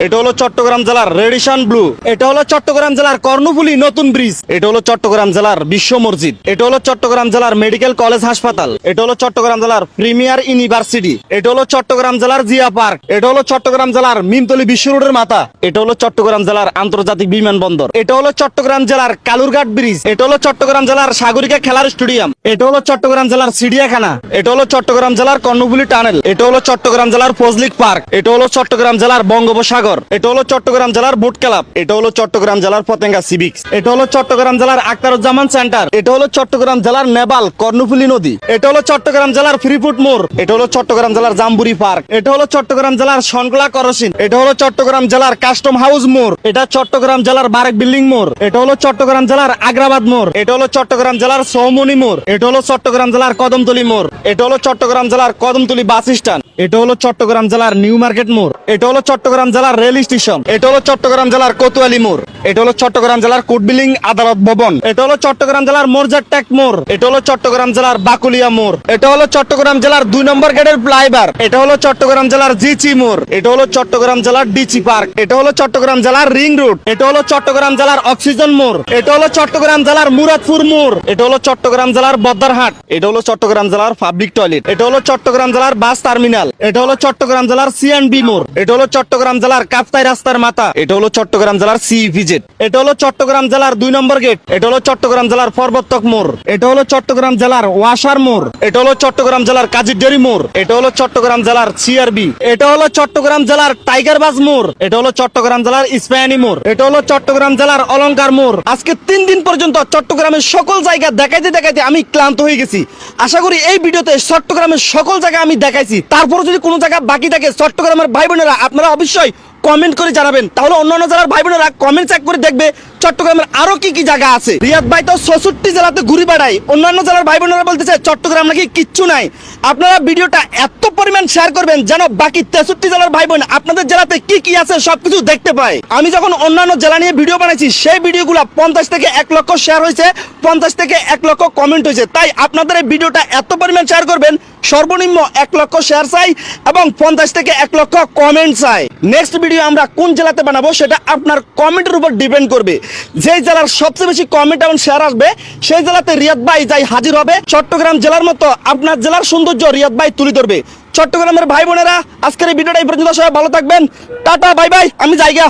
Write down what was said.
এটা হলো চট্টগ্রাম জেলার রেডিশন ব্লু এটা হলো চট্টগ্রাম জেলার কর্ণফুলী নতুন ব্রিজ এটা হলো চট্টগ্রাম জেলার বিশ্ব মসজিদ এটা হলো চট্টগ্রাম জেলার মেডিকেল কলেজ হাসপাতাল এটা হলো চট্টগ্রাম জেলার প্রিমিয়ার ইউনিভার্সিটি এটা হলো চট্টগ্রাম জেলার জিয়া পার্ক এটা হলো চট্টগ্রাম জেলার মিমতলি বিশ্ব রোডের মাথা এটা হলো চট্টগ্রাম জেলার আন্তর্জাতিক বিমানবন্দর এটা হলো চট্টগ্রাম জেলার কালুরঘাট ব্রিজ এটা হলো চট্টগ্রাম জেলার সাগরিকা খেলার স্টেডিয়াম এটা হলো চট্টগ্রাম জেলার চিড়িয়াখানা এটা হলো চট্টগ্রাম জেলার কর্ণফুলী টানেল এটা হলো চট্টগ্রাম জেলার ফজলিক পার্ক এটা হলো চট্টগ্রাম জেলার বঙ্গোপসাগর এটা হলো চট্টগ্রাম জেলার বোট ক্লাব এটা হলো চট্টগ্রাম জেলার পতেঙ্গা সিভিক্স এটা হলো চট্টগ্রাম জেলার আক্তারুজ্জামান সেন্টার এটা হলো চট্টগ্রাম জেলার নেবাল কর্ণফুলী নদী এটা হলো চট্টগ্রাম জেলার ফ্রিফুট মোড় এটা হলো চট্টগ্রাম জেলার জাম্বুরি পার্ক এটা হলো চট্টগ্রাম জেলার সনকলা করসিন এটা হলো চট্টগ্রাম জেলার কাস্টম হাউস মোড় এটা চট্টগ্রাম জেলার বারেক বিল্ডিং মোড় এটা হলো চট্টগ্রাম জেলার আগ্রাবাদ মোড় এটা হলো চট্টগ্রাম জেলার সৌমনি মোড় এটা হলো চট্টগ্রাম জেলার কদমতলি মোড় এটা হলো চট্টগ্রাম জেলার কদমতলি বাস স্ট্যান্ড এটা হলো চট্টগ্রাম জেলার নিউ মার্কেট মোড় এটা হলো চট্টগ্রাম জেলার রেল স্টেশন এটা হলো চট্টগ্রাম জেলার কোতোয়ালি মোড় এটা হলো চট্টগ্রাম জেলার কোটবিলিং আদালত ভবন এটা হলো চট্টগ্রাম জেলার মর্জার টেক মোড় এটা হলো চট্টগ্রাম জেলার বাকুলিয়া মোড় এটা হলো চট্টগ্রাম জেলার দুই নম্বর গেটের ফ্লাইবার এটা হলো চট্টগ্রাম জেলার জিচি মোড় এটা হলো চট্টগ্রাম জেলার ডিচি পার্ক এটা হলো চট্টগ্রাম জেলার রিং রোড এটা হলো চট্টগ্রাম জেলার অক্সিজেন মোড় এটা হলো চট্টগ্রাম জেলার মুরাদপুর মোড় এটা হলো চট্টগ্রাম জেলার বদ্দারহাট এটা হলো চট্টগ্রাম জেলার পাবলিক টয়লেট এটা হলো চট্টগ্রাম জেলার বাস টার্মিনাল এটা হলো চট্টগ্রাম জেলার সিএনবি মোড় এটা হলো চট্টগ্রাম জেলার কাপ্তাই রাস্তার মাথা। এটা হলো চট্টগ্রাম জেলার সিইভিজেড এটা হলো চট্টগ্রাম জেলার দুই নম্বর গেট। এটা হলো চট্টগ্রাম জেলার পর্বতক মোড়। এটা হলো চট্টগ্রাম জেলার ওয়াসার মোড়। এটা হলো চট্টগ্রাম জেলার কাজিডেরি মোড়। এটা হলো চট্টগ্রাম জেলার সিআরবি এটা হলো চট্টগ্রাম জেলার টাইগার বাজ মোড়। এটা হলো চট্টগ্রাম জেলার ইস্পায়ানি মোড়। এটা হলো চট্টগ্রাম জেলার অলংকার মোড়। আজকে তিন দিন পর্যন্ত চট্টগ্রামের সকল জায়গা দেখাইতে দেখাইতে আমি ক্লান্ত হয়ে গেছি। আশা করি এই ভিডিওতে চট্টগ্রামের সকল জায়গা আমি দেখাইছি। তারপরে যদি কোনো জায়গা বাকি থাকে চট্টগ্রামের ভাই বোনেরা আপনারা অবশ্যই কমেন্ট করে জানাবেন। তাহলে অন্যান্য যারা ভাই বোনেরা কমেন্ট চেক করে দেখবে চট্টগ্রামের আরও কি কি জায়গা আছে? রিয়াদ ভাই তো ছষট্টি জেলাতে ঘুরি বেড়াই অন্যান্য জেলার ভাই বোনেরা বলতেছে, চট্টগ্রাম নাকি কিচ্ছু নাই। আপনারা ভিডিওটা এত পরিমাণ শেয়ার করবেন যেন বাকি তেষট্টি জেলার ভাই বোন আপনাদের জেলাতে কি কি আছে সবকিছু দেখতে পায়। আমি যখন অন্যান্য জেলা নিয়ে ভিডিও বানাইছি, সেই ভিডিওগুলো পঞ্চাশ থেকে এক লক্ষ শেয়ার হয়েছে, পঞ্চাশ থেকে এক লক্ষ কমেন্ট হয়েছে। তাই আপনাদের এই ভিডিওটা এত পরিমাণ শেয়ার করবেন, সর্বনিম্ন এক লক্ষ শেয়ার চাই এবং পঞ্চাশ থেকে এক লক্ষ কমেন্ট চাই। নেক্সট ভিডিও আমরা কোন জেলাতে বানাবো সেটা আপনার কমেন্টের উপর ডিপেন্ড করবে। যেই জেলার সবচেয়ে বেশি কমেন্ট এবং শেয়ার আসবে, সেই জেলাতে রিয়াদ ভাই যাই হাজির হবে। চট্টগ্রাম জেলার মতো আপনার জেলার সৌন্দর্য রিয়াদ ভাই তুলে ধরবে। চট্টগ্রামের ভাই বোনেরা, আজকের এই ভিডিওটা এই পর্যন্ত সবাই ভালো থাকবেন। টাটা বাই বাই আমি যাইগা